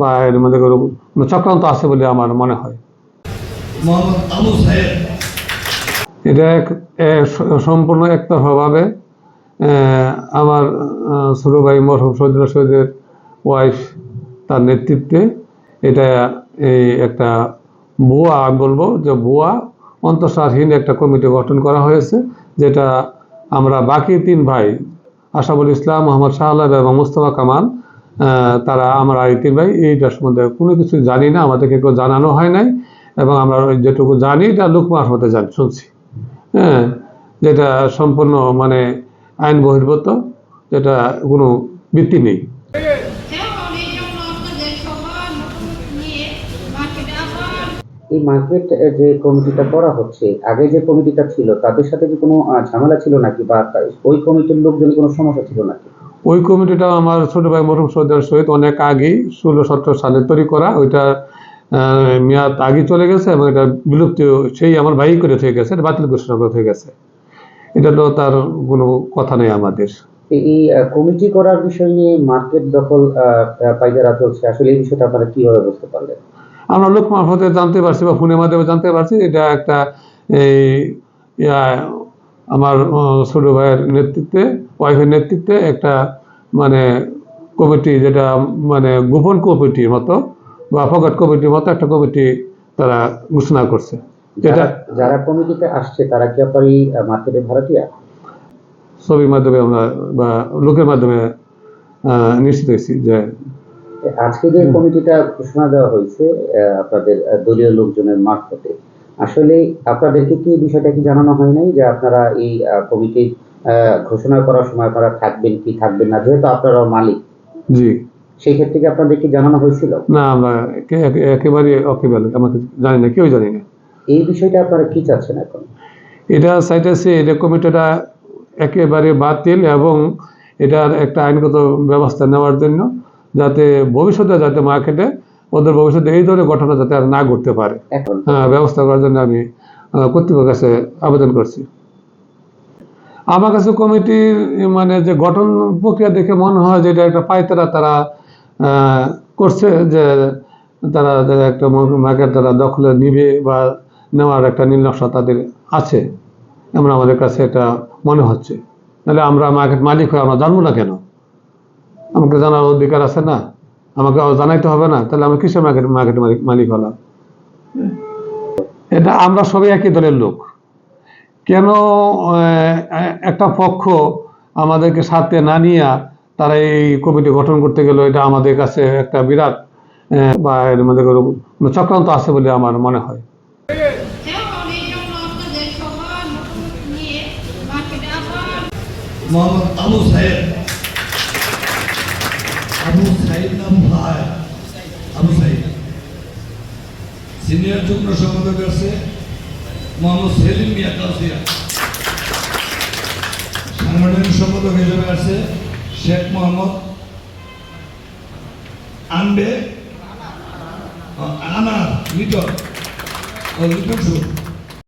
বা এর মধ্যে কোনো চক্রান্ত আছে বলে আমার মনে হয়। এটা এক সম্পূর্ণ একতরফাভাবে আমার ছোট ভাই মরহুম সৈদুল্লাহ সৈদের ওয়াইফ তার নেতৃত্বে এটা এই একটা ভুয়া আমি বলব যে ভুয়া অন্তঃসারহীন একটা কমিটি গঠন করা হয়েছে যেটা আমরা বাকি তিন ভাই আশাবুল ইসলাম মোহাম্মদ শাহ আলম এবং মুস্তফা কামাল তারা আমরা তিন ভাই এইটার সম্বন্ধে কোনো কিছু জানি না, আমাদেরকে কেউ জানানো হয় নাই, এবং আমরা যেটুকু জানি, এটা লোক মারফতে জানি, শুনছি। হ্যাঁ যেটা সম্পূর্ণ মানে আইন বহির্ভূত, যেটা কোনো ভিত্তি নেই। এই মার্কেটে যে কমিটিটা করা হচ্ছে, আগে যে কমিটিটা ছিল, তাদের সাথে কি কোনো ঝামেলা ছিল নাকি, বা ওই কমিটির লোকজন কোনো সমস্যা ছিল নাকি? ওই কমিটিটা আমার ছোট ভাই মরহুম সৌদার সহিত অনেক আগেই ষোলো সতেরো সালে তৈরি করা। ওইটা মেয়াদ আগে চলে গেছে এবং এটা বিলুপ্তি সেই আমার ভাই করে থেকে গেছে এটা বাতিল ঘোষণা করে থেকে গেছে। এটা তো তার কোনো কথা নেই আমাদের। এই- কমিটি করার বিষয় নিয়ে মার্কেট দখল পাইকারা চলছে আসলে এই বিষয়টা আপনারা কীভাবে বুঝতে পারলেন? আমরা লোক মারফতে জানতে পারছি বা ফোনের মাধ্যমে জানতে পারছি এটা একটা এই আমার ছোট ভাইয়ের নেতৃত্বে ওয়াইফের নেতৃত্বে একটা মানে কমিটি যেটা মানে গোপন কমিটির মতো বা ফকট কমিটির মতো একটা কমিটি তারা ঘোষণা করছে। যেটা যারা কমিটিতে আসছে তারা কি আপনার এই ভাড়াটিয়া ছবির মাধ্যমে আমরা বা লোকের মাধ্যমে নিশ্চিত হয়েছি যে আজকে যে কমিটিটা ঘোষণা দেওয়া হয়েছে আপনাদের দলীয় লোকজনের মারফতে আসলে আপনাদেরকে কি এই বিষয়টা কি জানানো হয় নাই যে আপনারা এই কমিটি ঘোষণা করার সময় আপনারা থাকবেন কি থাকবেন না? যেহেতু আপনারা মালিক। জি। সেই ক্ষেত্রে কি আপনাদেরকে জানানো হয়েছিল? না আমরা একে- একে- একেবারে অকেবারে আমাকে জানি না কেউ জানি না। এই বিষয়টা আপনারা কি চাচ্ছেন এখন? এটা চাইতেছে এটা কমিটিটা একেবারে বাতিল এবং এটার একটা আইনগত ব্যবস্থা নেওয়ার জন্য যাতে ভবিষ্যতে যাতে মার্কেটে ওদের ভবিষ্যতে এই ধরনের ঘটনা যাতে আর না ঘটতে পারে। হ্যাঁ ব্যবস্থা করার জন্য আমি কর্তৃপক্ষের কাছে আবেদন করছি। আমার কাছে কমিটির মানে যে গঠন প্রক্রিয়া দেখে মনে হয় যে এটা একটা পায়তারা তারা করছে যে তারা একটা মার্কেট তারা দখলে নিবে বা নেওয়ার একটা নীলনকশা তাদের আছে। এমন আমাদের কাছে এটা মনে হচ্ছে। নাহলে আমরা মার্কেট মালিক হয়ে আমরা জানব না কেন? আমাকে জানার অধিকার আছে না? আমাকে জানাইতে হবে না তাহলে আমি কিসের মার্কেট মার্কেট মালিক হলাম? এটা আমরা সবাই একই দলের লোক। কেন একটা পক্ষ আমাদেরকে সাথে না নিয়ে তারা এই কমিটি গঠন করতে গেল এটা আমাদের কাছে একটা বিরাট আহ, বা এর মধ্যে চক্রান্ত আছে বলে আমার মনে হয়। মোহাম্মদ আবু সাহেব আবু সাইদ নাম ভাই আবু সাইদ সিনিয়র যুগ্ম সম্পাদক আছে মোহাম্মদ সেলিম মিয়া কাউসিয়া। সাংগঠনিক সম্পাদক হিসেবে আছে শেখ মোহাম্মদ আনবে আনার লিটন। লিটন সুর